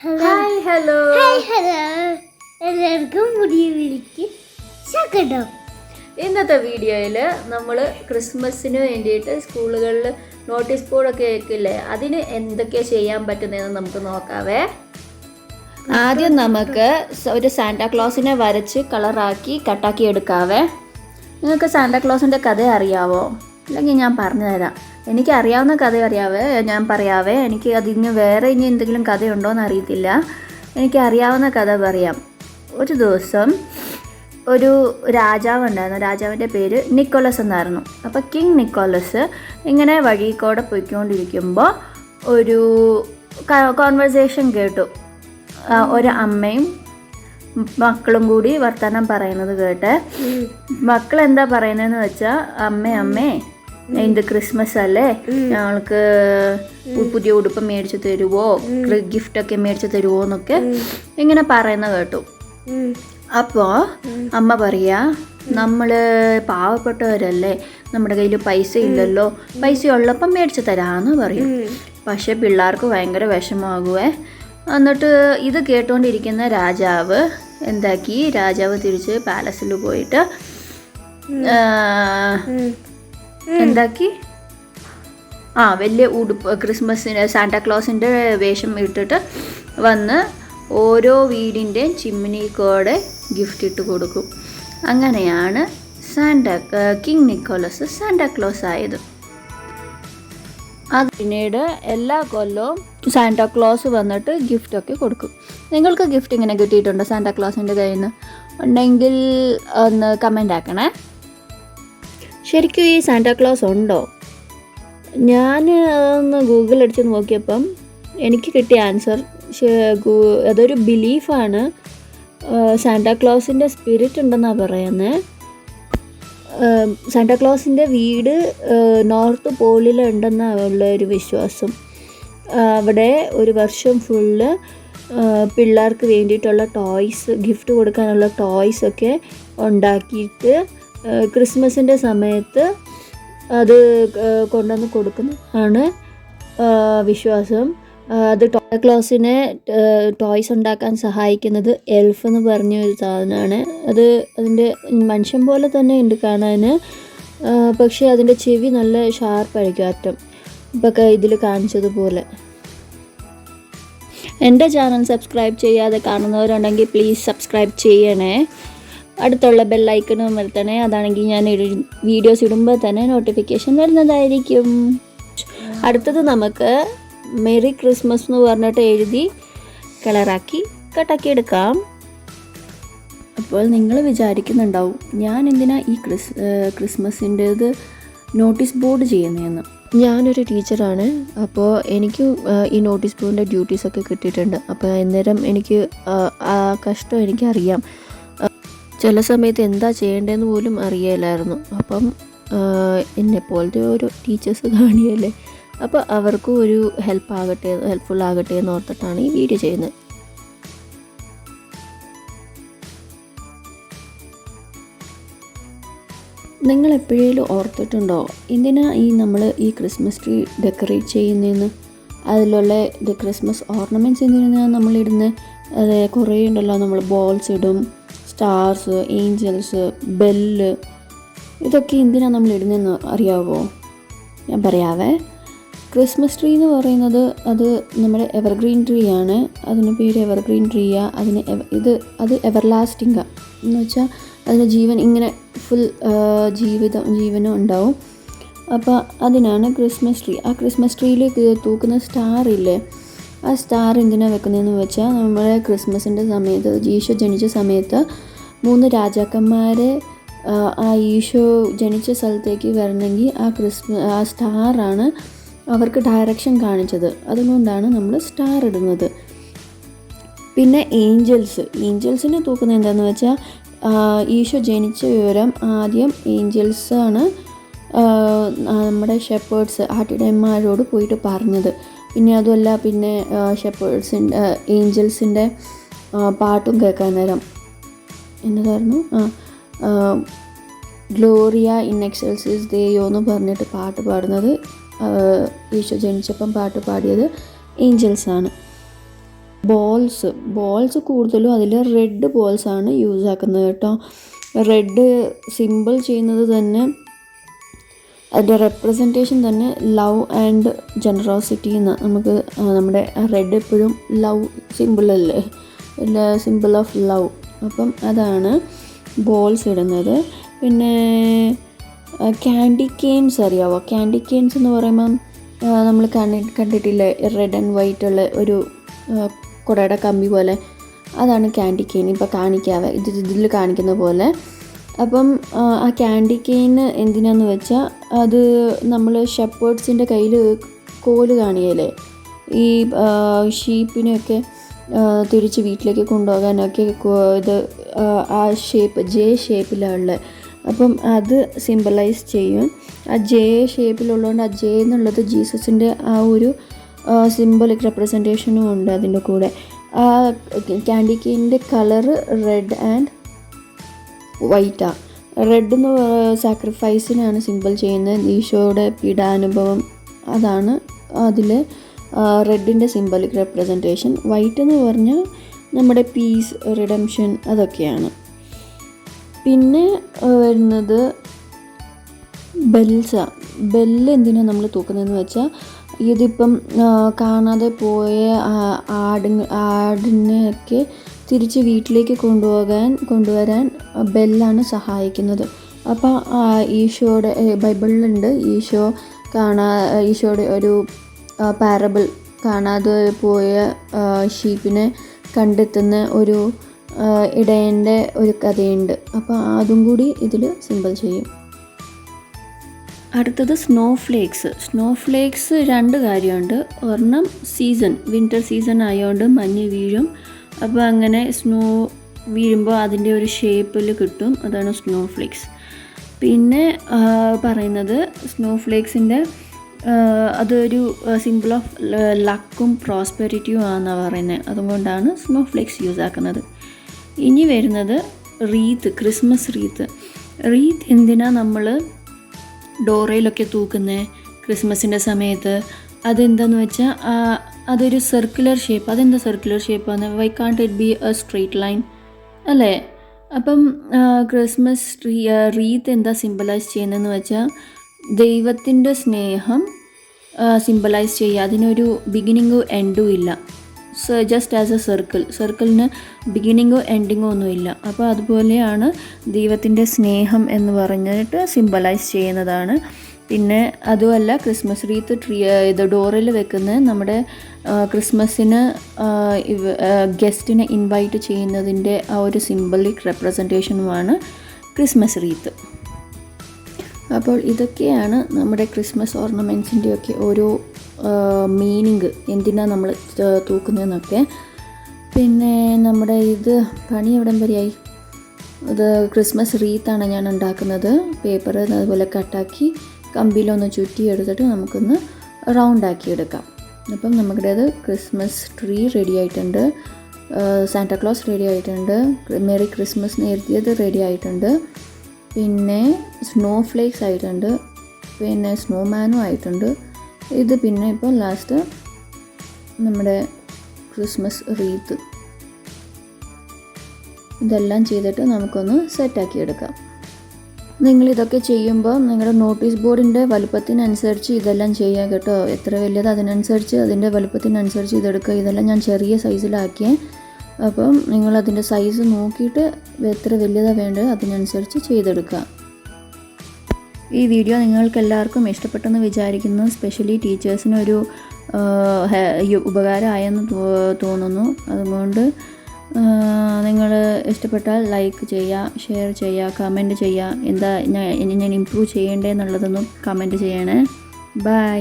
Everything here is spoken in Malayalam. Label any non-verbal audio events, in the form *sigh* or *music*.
ഹായ് ഹലോ ഹായ് ഹലോ എല്ലാവർക്കും പുതിയ വീഡിയോക്ക് സ്വാഗതം. ഇന്നത്തെ വീഡിയോയിൽ നമ്മൾ ക്രിസ്മസിന് വേണ്ടിയിട്ട് സ്കൂളുകളിൽ നോട്ടീസ് ബോർഡൊക്കെ വെക്കില്ലേ? അതിന് എന്തൊക്കെ ചെയ്യാൻ പറ്റുന്നതെന്ന് നമുക്ക് നോക്കാവേ. ആദ്യം നമുക്ക് ഒരു സാന്റാക്ലോസിനെ വരച്ച് കളറാക്കി കട്ടാക്കി എടുക്കാവേ. നിങ്ങൾക്ക് സാന്റാക്ലോസിന്റെ കഥ അറിയാവോ? അല്ലെങ്കിൽ ഞാൻ പറഞ്ഞു തരാം എനിക്ക് അറിയാവുന്ന കഥ അറിയാവേ ഞാൻ പറയാവേ. എനിക്ക് അതിന് വേറെ ഇനി എന്തെങ്കിലും കഥയുണ്ടോയെന്ന് അറിയത്തില്ല. എനിക്ക് അറിയാവുന്ന കഥ പറയാം. ഒരു ദിവസം ഒരു രാജാവ് ഉണ്ടായിരുന്നു. രാജാവിന്റെ പേര് നിക്കോളസ് എന്നായിരുന്നു. അപ്പോൾ കിങ് നിക്കോളസ് ഇങ്ങനെ വഴിക്കോടെ പോയിക്കൊണ്ടിരിക്കുമ്പോൾ ഒരു കോൺവെർസേഷൻ കേട്ടു. ഒരു അമ്മയും മക്കളും കൂടി വർത്തമാനം പറയുന്നത് കേട്ട്. മക്കൾ എന്താ പറയുന്നതെന്ന് വെച്ചാൽ അമ്മേ അമ്മേ ഇത് ക്രിസ്മസ് അല്ലേ? ഞങ്ങൾക്ക് പുതിയ ഉടുപ്പ് മേടിച്ച് തരുവോ? ഗിഫ്റ്റ് ഒക്കെ മേടിച്ച് തരുവോ എന്നൊക്കെ ഇങ്ങനെ പറയുന്ന കേട്ടു. അപ്പോ അമ്മ പറയാ നമ്മൾ പാവപ്പെട്ടവരല്ലേ നമ്മുടെ കയ്യിൽ പൈസ ഇല്ലല്ലോ പൈസ ഉള്ളപ്പം മേടിച്ചു തരാന്ന് പറയും. പക്ഷെ പിള്ളേർക്ക് ഭയങ്കര വിഷമാകുവേ എന്നിട്ട് ഇത് കേട്ടുകൊണ്ടിരിക്കുന്ന രാജാവ് എന്താക്കി? രാജാവ് തിരിച്ച് പാലസിൽ പോയിട്ട് എന്താക്കി? ആ വലിയ ഉടുപ്പ് ക്രിസ്മസിന് സാന്റാക്ലോസിന്റെ വേഷം ഇട്ടിട്ട് വന്ന് ഓരോ വീടിന്റെയും ചിമ്മിനിക്കോടെ ഗിഫ്റ്റ് ഇട്ട് കൊടുക്കും. അങ്ങനെയാണ് സാന്റ കിങ് നിക്കോളസ് സാന്റാക്ലോസ് ആയത്. അത് പിന്നീട് എല്ലാ കൊല്ലവും സാന്റാക്ലോസ് വന്നിട്ട് ഗിഫ്റ്റൊക്കെ കൊടുക്കും. നിങ്ങൾക്ക് ഗിഫ്റ്റ് ഇങ്ങനെ കിട്ടിയിട്ടുണ്ടോ സാന്റാക്ലോസിന്റെ കയ്യിൽ നിന്ന് ഉണ്ടെങ്കിൽ ഒന്ന് കമന്റ് ആക്കണേ. ശരിക്കും ഈ സാന്റാക്ലോസ് ഉണ്ടോ? ഞാൻ അതൊന്ന് ഗൂഗിൾ അടിച്ച് നോക്കിയപ്പം എനിക്ക് കിട്ടിയ ആൻസർ അതൊരു ബിലീഫാണ് സാന്റാക്ലോസിന്റെ സ്പിരിറ്റ് ഉണ്ടെന്നാണ് പറയുന്നത് സാന്റാക്ലോസിന്റെ വീട് നോർത്ത് പോളിലുണ്ടെന്നാണ് ഉള്ള ഒരു വിശ്വാസം. അവിടെ ഒരു വർഷം ഫുള്ള് പിള്ളേർക്ക് വേണ്ടിയിട്ടുള്ള ടോയ്സ് ഗിഫ്റ്റ് കൊടുക്കാനുള്ള ടോയ്സ് ഒക്കെ ഉണ്ടാക്കിയിട്ട് ക്രിസ്മസിന്റെ സമയത്ത് അത് കൊണ്ടുവന്ന് കൊടുക്കുന്നതാണ് ആണ് വിശ്വാസം. അത് ടോയ് ക്ലോസിനെ ടോയ്സ് ഉണ്ടാക്കാൻ സഹായിക്കുന്നത് എൽഫ് എന്ന് പറഞ്ഞ ഒരു സാധനമാണ്. അത് അതിന്റെ മനുഷ്യൻ പോലെ തന്നെ ഉണ്ട് കാണാൻ പക്ഷേ അതിന്റെ ചെവി നല്ല ഷാർപ്പായിരിക്കും അറ്റം. ഇപ്പൊക്കെ ഇതിൽ കാണിച്ചതുപോലെ. എന്റെ ചാനൽ സബ്സ്ക്രൈബ് ചെയ്യാതെ കാണുന്നവരുണ്ടെങ്കിൽ പ്ലീസ് സബ്സ്ക്രൈബ് ചെയ്യണേ. അടുത്തുള്ള ബെല്ലൈക്കണും അമർത്തണേ അതാണെങ്കിൽ ഞാൻ വീഡിയോസ് ഇടുമ്പോൾ തന്നെ നോട്ടിഫിക്കേഷൻ വരുന്നതായിരിക്കും. അടുത്തത് നമുക്ക് മെറി ക്രിസ്മസ് എന്ന് പറഞ്ഞിട്ട് എഴുതി കളറാക്കി കട്ടാക്കി എടുക്കാം. അപ്പോൾ നിങ്ങൾ വിചാരിക്കുന്നുണ്ടാവും ഞാൻ എന്തിനാ ഈ ക്രിസ് ക്രിസ്മസിന്റേത് നോട്ടീസ് ബോർഡ് ചെയ്യുന്നതെന്ന് ഞാനൊരു ടീച്ചറാണ് അപ്പോൾ എനിക്ക് ഈ നോട്ടീസ് ബോർഡിന്റെ ഡ്യൂട്ടീസൊക്കെ കിട്ടിയിട്ടുണ്ട്. അപ്പോൾ അന്നേരം എനിക്ക് ആ, കഷ്ടം എനിക്കറിയാം. ചില സമയത്ത് എന്താ ചെയ്യേണ്ടതെന്ന് പോലും അറിയില്ലായിരുന്നു അപ്പം എന്നെപ്പോലത്തെ എന്നെ പോലത്തെ ഓരോ ടീച്ചേഴ്സ് *laughs* കാണിയല്ലേ? അപ്പോൾ അവർക്കും ഒരു ഹെൽപ്പ് ആകട്ടെ ഹെൽപ്ഫുൾ ആകട്ടെ എന്ന് ഓർത്തിട്ടാണ് ഈ വീഡിയോ ചെയ്യുന്നത്. നിങ്ങൾ എപ്പോഴേലും ഓർത്തിട്ടുണ്ടോ? എന്തിനാ ഈ നമ്മൾ ഈ ക്രിസ്മസ് ട്രീ ഡെക്കറേറ്റ് ചെയ്യുന്നതെന്ന്? അതിലുള്ള ക്രിസ്മസ് ഓർണമെന്റ്സ് എന്തിനാണ് നമ്മളിടുന്നത് അത് കുറേ ഉണ്ടല്ലോ നമ്മൾ ബോൾസ് ഇടും. സ്റ്റാർസ് ഏഞ്ചൽസ് ബെല്ല് ഇതൊക്കെ എന്തിനാണ് നമ്മൾ ഇടുന്നതെന്ന് അറിയാവോ? ഞാൻ പറയാവേ. ക്രിസ്മസ് ട്രീ എന്ന് പറയുന്നത് അത് നമ്മുടെ എവർഗ്രീൻ ട്രീ ആണ്. അതിന് പേര് എവർഗ്രീൻ ട്രീയാ അതിന് ഇത് അത് എവർലാസ്റ്റിംഗാ എന്ന് വെച്ചാൽ അതിന് ജീവൻ ഇങ്ങനെ ഫുൾ ജീവിതം ജീവനും ഉണ്ടാവും. അപ്പോൾ അതിനാണ് ക്രിസ്മസ് ട്രീ ആ ക്രിസ്മസ് ട്രീയിൽ തൂക്കുന്ന സ്റ്റാർ ഇല്ലേ? ആ സ്റ്റാർ എന്തിനാണ് വെക്കുന്നതെന്ന് വെച്ചാൽ നമ്മുടെ ക്രിസ്മസിന്റെ സമയത്ത് ജീശോ ജനിച്ച സമയത്ത് മൂന്ന് രാജാക്കന്മാരെ ആ, ഈശോ ജനിച്ച സ്ഥലത്തേക്ക് വരണമെങ്കിൽ ആ ക്രിസ്മ ആ സ്റ്റാറാണ് അവർക്ക് ഡയറക്ഷൻ കാണിച്ചത്. അതുകൊണ്ടാണ് നമ്മൾ സ്റ്റാർ ഇടുന്നത്. പിന്നെ ഏഞ്ചൽസ് ഏഞ്ചൽസിനെ തൂക്കുന്നത് എന്താണെന്ന് വെച്ചാൽ ഈശോ ജനിച്ച വിവരം ആദ്യം ഏഞ്ചൽസാണ് നമ്മുടെ ഷെപ്പേർഡ്സ് ആട്ടിടയന്മാരോട് പോയിട്ട് പറഞ്ഞത്. പിന്നെ അതുമല്ല പിന്നെ ഷെപ്പേർഡ്സിന്റെ ഏഞ്ചൽസിന്റെ പാട്ടും കേൾക്കാൻ നേരം. എന്നതായിരുന്നു. ഗ്ലോറിയ ഇൻ എക്സൽസിസ് ദേയോ എന്ന് പറഞ്ഞിട്ട് പാട്ട് പാടുന്നത് ഈശോ ജനിച്ചപ്പം പാട്ട് പാടിയത് ഏഞ്ചൽസ് ആണ്. ബോൾസ് ബോൾസ് കൂടുതലും അതിൽ റെഡ് ബോൾസ് ആണ് യൂസ് ആക്കുന്നത് കേട്ടോ. റെഡ് സിമ്പിൾ ചെയ്യുന്നത് തന്നെ അതിന്റെ റെപ്രസെന്റേഷൻ തന്നെ ലവ് ആൻഡ് ജനറോസിറ്റി എന്ന് നമുക്ക് നമ്മുടെ റെഡ് എപ്പോഴും ലവ് സിമ്പിളല്ലേ സിമ്പിൾ ഓഫ് ലവ് അപ്പം അതാണ് ബോൾസ് ഇടുന്നത്. പിന്നെ ക്യാൻഡി കെയിൻസ് അറിയാവോ? ക്യാൻഡി കെയിൻസ് എന്ന് പറയുമ്പം നമ്മൾ കണ്ടി കണ്ടിട്ടില്ലേ? റെഡ് ആൻഡ് വൈറ്റ് ഉള്ള ഒരു കുടയുടെ കമ്പി പോലെ. അതാണ് ക്യാൻഡി കെയിൻ ഇപ്പോൾ കാണിക്കാവേ. ഇത് ഇതിൽ കാണിക്കുന്ന പോലെ. അപ്പം ആ ക്യാൻഡി കെയിൻ എന്തിനാന്ന് വെച്ചാൽ അത് നമ്മൾ ഷെപ്പേർഡ്സിന്റെ കയ്യിൽ കോൽ കാണിയല്ലേ ഈ ഷീപ്പിനെയൊക്കെ തിരിച്ച് വീട്ടിലേക്ക് കൊണ്ടുപോകാനൊക്കെ ഇത് ആ, ഷേപ്പ് ജെ ഷേപ്പിലുള്ള അപ്പം അത് സിമ്പലൈസ് ചെയ്യും. ആ ജെ ഷേപ്പിലുള്ളതുകൊണ്ട് ആ ജെ എന്നുള്ളത് ജീസസിന്റെ ആ ഒരു സിംബലിക് റെപ്രസെന്റേഷനും ഉണ്ട് അതിന്റെ കൂടെ. ആ ക്യാൻഡി കെയിന്റെ കളറ് റെഡ് ആൻഡ് വൈറ്റാണ് റെഡ് എന്ന് സാക്രിഫൈസിനാണ് സിമ്പിൾ ചെയ്യുന്നത്. ഈശോയുടെ പീഡാനുഭവം അതാണ് അതിൽ റെഡിന്റെ സിംബലിക് റെപ്രസെന്റേഷൻ വൈറ്റ് എന്ന് പറഞ്ഞാൽ നമ്മുടെ പീസ് റിഡംഷൻ അതൊക്കെയാണ്. പിന്നെ വരുന്നത് ബെൽസ. ബെല്ല് എന്തിനാണ് നമ്മൾ തൂക്കുന്നതെന്ന് വെച്ചാൽ ഇതിപ്പം കാണാതെ പോയ ആടി ആട് ആടിനെയൊക്കെ തിരിച്ച് വീട്ടിലേക്ക് കൊണ്ടുപോകാൻ കൊണ്ടുവരാൻ ബെല്ലാണ് സഹായിക്കുന്നത്. അപ്പോൾ ഈശോയുടെ ബൈബിളിലുണ്ട്. ഈശോ കാണാ ഈശോയുടെ ഒരു പാരബിൾ കാണാതെ പോയ ഷീപ്പിനെ കണ്ടെത്തുന്ന ഒരു ഇടയന്റെ ഒരു കഥയുണ്ട്. അപ്പോൾ അതും കൂടി ഇതിൽ സിമ്പിൾ ചെയ്യും. അടുത്തത് സ്നോ ഫ്ലേക്സ് സ്നോ ഫ്ലേക്സ് രണ്ട് കാര്യമുണ്ട്. ഒരെണ്ണം സീസൺ വിന്റർ സീസൺ ആയതുകൊണ്ട് മഞ്ഞ് വീഴും. അപ്പോൾ അങ്ങനെ സ്നോ വീഴുമ്പോൾ അതിന്റെ ഒരു ഷേപ്പിൽ കിട്ടും. അതാണ് സ്നോ ഫ്ലേക്സ് പിന്നെ പറയുന്നത് സ്നോ ഫ്ലേക്സിന്റെ അതൊരു സിമ്പിൾ ഓഫ് ലക്കും പ്രോസ്പെരിറ്റിയും ആണെന്നാണ് പറയുന്നത് അതുകൊണ്ടാണ് സ്നോ ഫ്ലേക്സ് യൂസ് ആക്കുന്നത്. ഇനി വരുന്നത് റീത്ത് ക്രിസ്മസ് റീത്ത് റീത്ത് എന്തിനാ നമ്മൾ ഡോറയിലൊക്കെ തൂക്കുന്നത് ക്രിസ്മസിന്റെ സമയത്ത്. അതെന്താന്ന് വെച്ചാൽ അതൊരു സർക്കുലർ ഷേപ്പ് അതെന്താ സർക്കുലർ ഷേപ്പാണ് why can't it be a straight line അല്ലേ? അപ്പം ക്രിസ്മസ് ട്രീ റീത്ത് എന്താ സിമ്പലൈസ് ചെയ്യുന്നതെന്ന് വെച്ചാൽ ദൈവത്തിന്റെ സ്നേഹം സിമ്പലൈസ് ചെയ്യുക. അതിനൊരു ബിഗിനിങ്ങോ എൻഡോ ഇല്ല. ജസ്റ്റ് ആസ് എ സർക്കിൾ സർക്കിളിന് ബിഗിനിങ്ങോ എൻഡിങ്ങോ ഒന്നുമില്ല അപ്പോൾ അതുപോലെയാണ് ദൈവത്തിന്റെ സ്നേഹം എന്ന് പറഞ്ഞിട്ട് സിമ്പലൈസ് ചെയ്യുന്നതാണ്. പിന്നെ അതുമല്ല ക്രിസ്മസ് റീത്ത് ട്രീ ഇത് ഡോറിൽ വെക്കുന്നത് നമ്മുടെ ക്രിസ്മസിന് ഗസ്റ്റിനെ ഇൻവൈറ്റ് ചെയ്യുന്നതിന്റെ ആ ഒരു സിംബലിക് റെപ്രസെന്റേഷനുമാണ് ക്രിസ്മസ് റീത്ത് അപ്പോൾ ഇതൊക്കെയാണ് നമ്മുടെ ക്രിസ്മസ് ഓർണമെന്റ്സിന്റെയൊക്കെ ഓരോ മീനിങ്. എന്തിനാണ് നമ്മൾ തൂക്കുന്നതെന്നൊക്കെ. പിന്നെ നമ്മുടെ ഇത് പണി എവിടം വരെയായി? ഇത് ക്രിസ്മസ് റീത്താണ് ഞാൻ ഉണ്ടാക്കുന്നത്. പേപ്പർ അതുപോലെ കട്ടാക്കി കമ്പിയിലൊന്ന് ചുറ്റി എടുത്തിട്ട് നമുക്കൊന്ന് റൗണ്ടാക്കി എടുക്കാം. അപ്പം നമ്മുടേത് ക്രിസ്മസ് ട്രീ റെഡി ആയിട്ടുണ്ട്. സാന്റാക്ലോസ് റെഡി ആയിട്ടുണ്ട്. മെറി ക്രിസ്മസ് എന്ന് റെഡി ആയിട്ടുണ്ട്. പിന്നെ സ്നോ ഫ്ലേക്സ് ആയിട്ടുണ്ട്. പിന്നെ സ്നോമാനും ആയിട്ടുണ്ട്. ഇത് പിന്നെ ഇപ്പോൾ ലാസ്റ്റ് നമ്മുടെ ക്രിസ്മസ് റീത്ത് ഇതെല്ലാം ചെയ്തിട്ട് നമുക്കൊന്ന് സെറ്റാക്കി എടുക്കാം. നിങ്ങൾ ഇതൊക്കെ ചെയ്യുമ്പോൾ നിങ്ങളുടെ നോട്ടീസ് ബോർഡിന്റെ വലുപ്പത്തിനനുസരിച്ച് ഇതെല്ലാം ചെയ്യുക കേട്ടോ. എത്ര വലിയത് അതിനനുസരിച്ച് അതിന്റെ വലുപ്പത്തിനനുസരിച്ച് ഇതെടുക്കുക. ഇതെല്ലാം ഞാൻ ചെറിയ സൈസിലാക്കിയേ അപ്പം നിങ്ങൾ അതിന്റെ സൈസ് നോക്കിയിട്ട് എത്ര വലിയത വേണ്ടത് അതിനനുസരിച്ച് ചെയ്തെടുക്കുക. ഈ വീഡിയോ നിങ്ങൾക്ക് എല്ലാവർക്കും ഇഷ്ടപ്പെട്ടെന്ന് വിചാരിക്കുന്നു. സ്പെഷ്യലി ടീച്ചേഴ്സിനൊരു ഉപകാരമായെന്ന് തോന്നുന്നു. അതുകൊണ്ട് നിങ്ങൾ ഇഷ്ടപ്പെട്ടാൽ ലൈക്ക് ചെയ്യുക ഷെയർ ചെയ്യുക കമന്റ് ചെയ്യുക. എന്താ ഞാൻ ഞാൻ ഇമ്പ്രൂവ് ചെയ്യേണ്ടതെന്നുള്ളതൊന്നും കമന്റ് ചെയ്യണേ. ബൈ